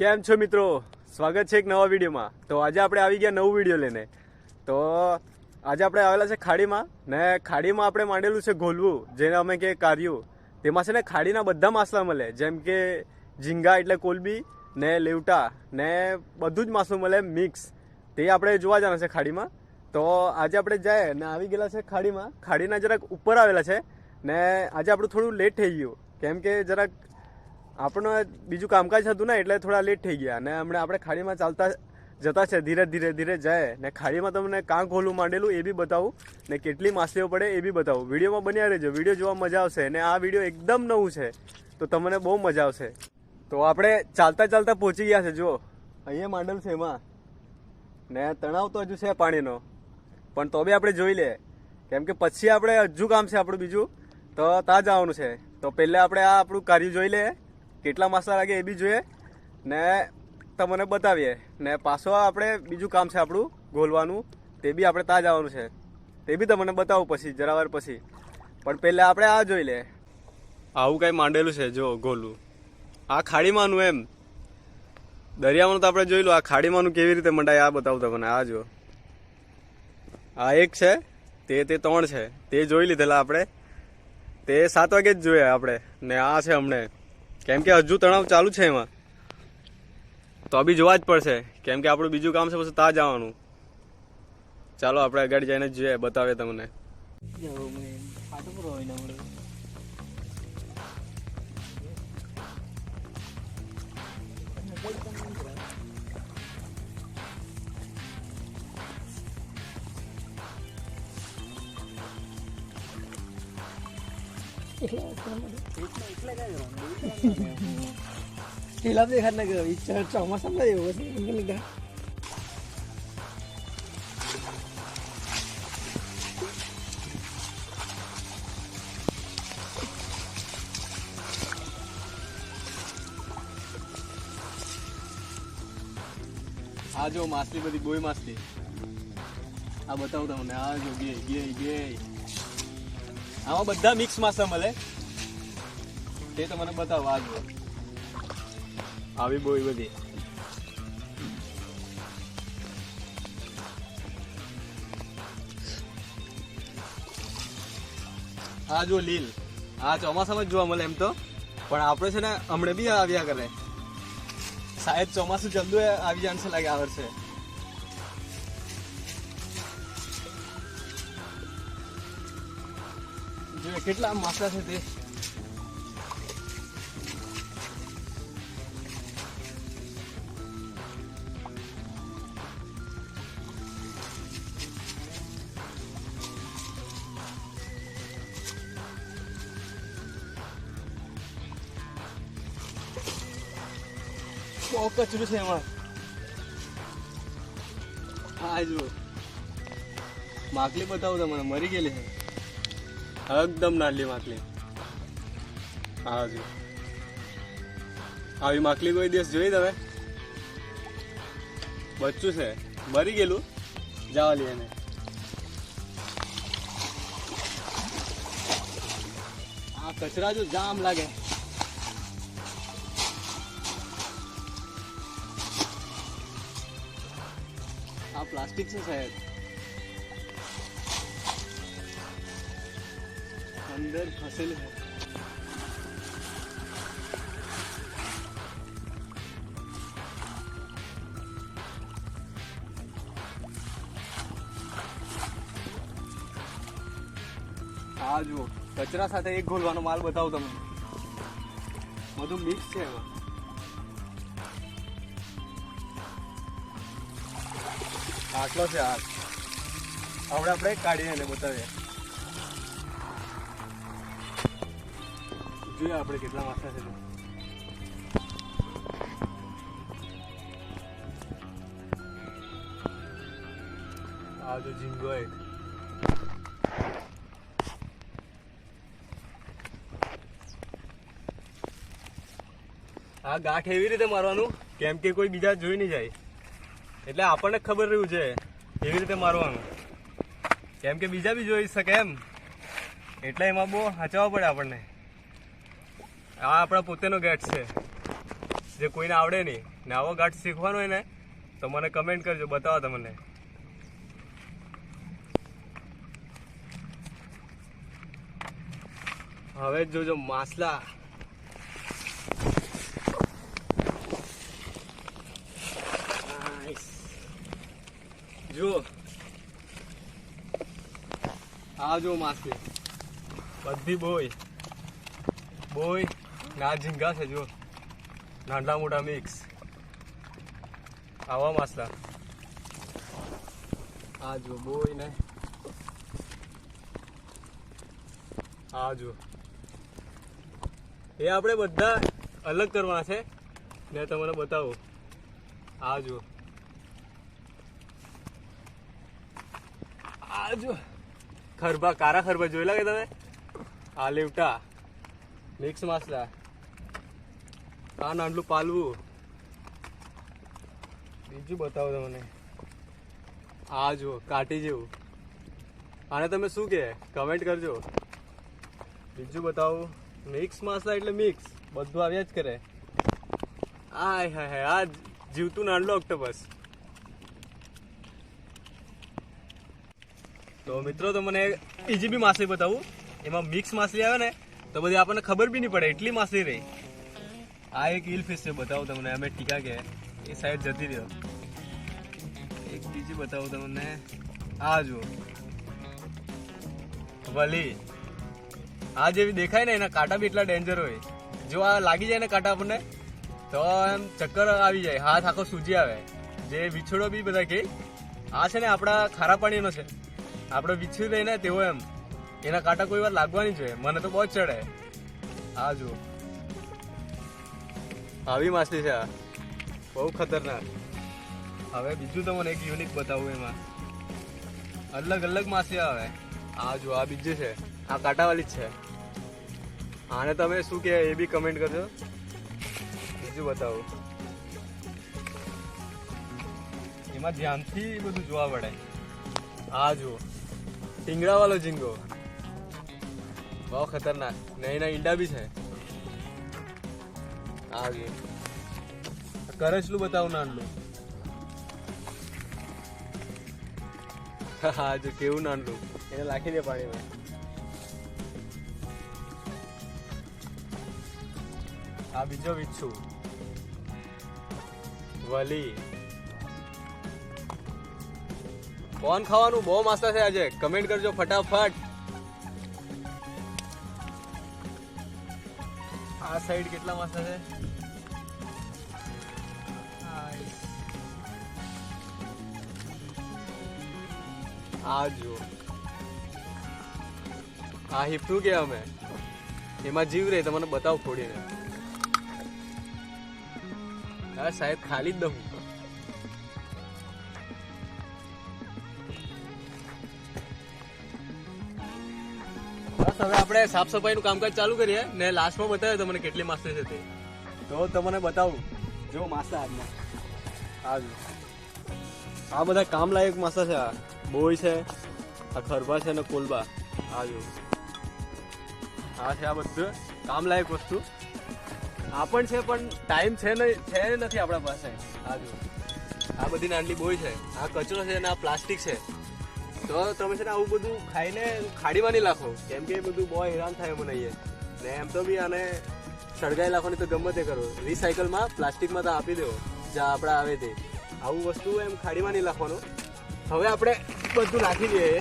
કેમ છો મિત્રો? સ્વાગત છે એક નવા વિડીયોમાં. તો આજે આપણે આવી ગયા નવું વીડિયો લઈને. તો આજે આપણે આવેલા છે ખાડીમાં ને ખાડીમાં આપણે માંડેલું છે ગોલવું જેને અમે કે કાર્યું. તેમાં છે ને ખાડીના બધા માસલા મળે, જેમ કે ઝીંગા એટલે કોલબી ને લેવટા ને બધું જ માસું મળે મિક્સ. તે આપણે જોવા જવાના છે ખાડીમાં. તો આજે આપણે જાય ને આવી ગયેલા છે ખાડીમાં. ખાડીના જરાક ઉપર આવેલા છે ને આજે આપણું થોડું લેટ થઈ ગયું. કેમ કે જરાક આપણને બીજું કામકાજ હતું ને, એટલે થોડા લેટ થઈ ગયા. અને હમણાં આપણે ખાડીમાં ચાલતા જતા છે, ધીરે ધીરે ધીરે જાય. ને ખાડીમાં તમને કાં ખોલું માંડેલું એ બી બતાવું. ને કેટલી માછલીઓ પડે એ બી બતાવું. વિડીયોમાં બન્યા રહેજો. વીડિયો જોવા મજા આવશે. ને આ વીડિયો એકદમ નવું છે, તો તમને બહુ મજા આવશે. તો આપણે ચાલતા ચાલતા પહોંચી ગયા છે જો અહીંયા માંડલ છે એમાં. ને તણાવ તો હજુ છે પાણીનો. પણ તો બી આપણે જોઈ લે. કેમ કે પછી આપણે હજુ કામ છે આપણું બીજું. તો ત્યાં જવાનું છે. તો પહેલાં આપણે આ આપણું કાર્ય જોઈ લે. કેટલા માસા લાગે એ બી જોઈએ. ને તમને બતાવીએ. ને પાછો આપણે બીજું કામ છે આપણું, ગોલવાનું. તે બી આપણે ત્યાં જવાનું છે. તે બી તમને બતાવું પછી જરાવાર પછી. પણ પહેલાં આપણે આ જોઈ લે. આવું કાંઈ માંડેલું છે, જો, ગોલું. આ ખાડીમાંનું એમ. દરિયામાં તો આપણે જોઈ લો, આ ખાડીમાંનું કેવી રીતે મંડાય, આ બતાવું તમને. આ જો આ એક છે, તે તે ત્રણ છે. તે જોઈ લીધેલા આપણે. તે સાત વાગે જ જોઈએ આપણે. ને આ છે હમણે. કેમ કે હજુ તણાવ ચાલુ છે એમાં. તો બી જોવા જ પડશે. કેમ કે આપણું બીજું કામ છે પછી ત્યાં જવાનું. ચાલો, આપણે આગળ જઈને જોઈએ બતાવે તમને. સ્ટીલ દેખાત ના ગયો ચોમાસામાં એવો છે આ જો માછલી બધી ગોઈ માછલી. આ બતાવું તમને, આ જો ગે ગે ગે આમાં બધા મિક્સ માસા મળે. તે તમને બતાવો, આ આવી બોઈ બધી. આ જો લીલ. આ ચોમાસામાં જ જોવા મળે એમ તો. પણ આપણે છે ને, હમણે બી આવ્યા કરે. શાયદ ચોમાસું જલ્દી આવી જશે લાગે આ વર્ષે. જો કેટલા માછલા છે તે બહુ કચરું છે એમાં હા જો માકલી બતાવું તમને મરી ગયેલી છે એકદમ નાલી માકલી હા, જો. આવી માકલી કોઈ દિવસ જોઈ તમે? બચ્ચું છે. મરી ગયેલું. જવા લે એને. આ કચરા જો જામ લાગે. આ પ્લાસ્ટિક છે શાયદ અંદર ફસેલ છે આ જુઓ, કચરા સાથે એક ગોલવાનો માલ બતાવો તમને. બધું મિક્સ છે એમાં આટલો છે આ. હવે આપણે કાઢીને બતાવીએ. જોઈએ આપણે કેટલા માથા છે. આ જો ઝીંગો એક. આ ગાંઠ એવી રીતે મારવાનું કેમ કે કોઈ બીજા જોઈ નહીં જાય. એટલે આપણને ખબર રહ્યું છે એવી રીતે મારવાનું. કેમ કે બીજા બી જોઈ શકે એમ. એટલે એમાં બહુ હાચવા પડે આપણને. આ આપણા પોતેનો ગેટ છે. જે કોઈને આવડે નહીં. ને આવો ઘાટ શીખવાનો હોય ને, તો મને કમેન્ટ કરજો, બતાવો તમને. હવે જોજો માસલા. જુઓ. આ જુઓ માસલી બધી બોય. બોય. ના, ઝીંગા છે જો નાના મોટા મિક્સ આવા માસલા આ જો બોય ને આ જો એ આપણે બધા અલગ કરવાના છે. ને તમને બતાવો. આ જો આ જો ખરબા, કારા ખરબા જોઈ લાગે તમે? આ લીવટા. મિક્સ માસલા આ નાનલું પાલવું. બીજું બતાવો તમને. આ જુઓ કાટી જેવું. આને તમે શું કહે? કમેન્ટ કરજો. બીજું બતાવું. મિક્સ માસલા એટલે મિક્સ બધું આવ્યા જ કરે. આય હાય હાય, આ જીવતું નાનલો ઓક્ટોપસ તો મિત્રો, તો મને બીજી બી માછલી બતાવું. એમાં મિક્સ માછલી આવે ને, તો બધી આપણને ખબર બી નહીં પડે, એટલી માછલી રહી. આ એક ઈલ ફિશ છે, બતાવું તમને. અમે ટીકા કે એ સાઈડ જતી રહ્યો. એક બીજી બતાવું તમને. આ જુઓ. વલી. આ જેવી દેખાય ને, એના કાંટા બી એટલા ડેન્જર હોય. જો આ લાગી જાય ને કાંટા આપણને, તો એમ ચક્કર આવી જાય. હાથ આખો સૂજી આવે. જે વિછોડો બી બધા કે, આ છે ને આપણા ખારા પાણીનો છે. આપણે વિછડી રહીને તેવો એમ, એના કાંટા કોઈ વાર લાગવાની જોઈએ મને તો બહુ ચડે. આ જુઓ. આવી માછલી છે આ. બહુ ખતરનાક. હવે બીજું તો મને એક યુનિક બતાવું એમાં. અલગ અલગ માછલી આવે. આ જો, આ બીજી છે. આ કાંટાવાળી જ છે. આને તમે શું કહે એ બી કમેન્ટ કરજો. બીજું બતાવું. એમાં ધ્યાનથી બધું જોવા પડે આ જુઓ. ટીંગડા વાળો ઝીંગો. બહુ ખતરનાક. નહીં એના ઈંડા બી છે. આ જો કરચલું બતાવું નાનલું. હા જો કેવું નાનલું. એને લાખી દે પાણીમાં. આ બીજો વિચ્છુ. વલી. કોણ ખાવાનું? બહુ મસ્ત છે આજે. કમેન્ટ કરજો ફટાફટ. સાઈડ કેટલા મસ્ત છે આ જો આ હિપનું કે અમે? એમાં જીવ રે તમને બતાવ ફોડીને હા, સાહેબ, ખાલી જ દઉં. બસ હવે આપણે સાફ સફાઈનું કામકાજ ચાલુ કરીએ ને લાસ્ટમાં બતાવ્યો તમને કેટલી માસ્ટર છે તે. તો તમને બતાવું. જો માસ્ટર આજના. આજ આ બધા કામ લાયક માસ્ટર છે આ. બોય છે, આ ખરભા છે ને કોલબા. આ જો. આ છે આ બધું કામ લાયક વસ્તુ. આ પણ છે, પણ ટાઈમ છે નહીં છે નથી આપણા પાસે. આ જો. આ બધી નાનલી બોય છે. આ કચરો છે અને આ પ્લાસ્ટિક છે. તો તમે છે ને આવું બધું ખાઈને ખાડીમાં નહીં લાખો. કેમ કે બધું બહુ હેરાન થાય મને અહીંયા. ને એમ તો બી આને સળગાઈ નાખવાની તો ગમે તે કરો. રિસાયકલમાં પ્લાસ્ટિકમાં તો આપી દો જ્યાં આપણે આવે તે. આવું વસ્તુ એમ ખાડીમાં નહીં લાખવાનું. હવે આપણે બધું નાખી દઈએ.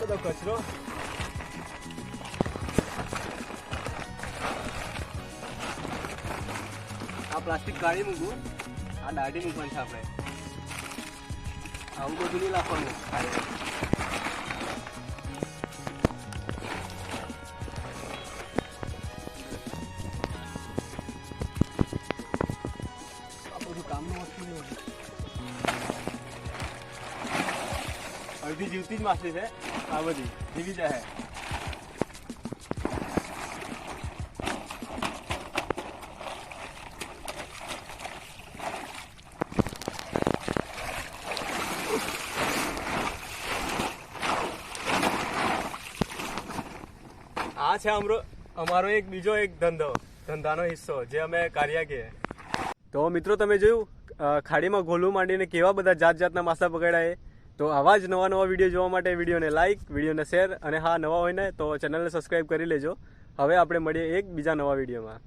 બધો કચરો. આ પ્લાસ્ટિક કાઢી મૂકું. આ દાઢી મૂકવાની છે આપણે. આવું બધું નહીં નાખવાનું. અડધી જીવતી જ માછલી છે આ બધી જીવી જાય આ છે અમારો અમારો એક બીજો એક ધંધો, ધંધાનો હિસ્સો, જે અમે કાર્યા કહીએ. તો મિત્રો તમે જોયું ખાડીમાં ગોલું માંડીને કેવા બધા જાત જાતના માસા પકડાય તો આવા જ નવા નવા વીડિયો જોવા માટે વિડીયોને લાઇક વિડીયોને શેર અને હા, નવા હોય ને તો ચેનલને સબસ્ક્રાઈબ કરી લેજો. હવે આપણે મળીએ એક બીજા નવા વિડીયોમાં.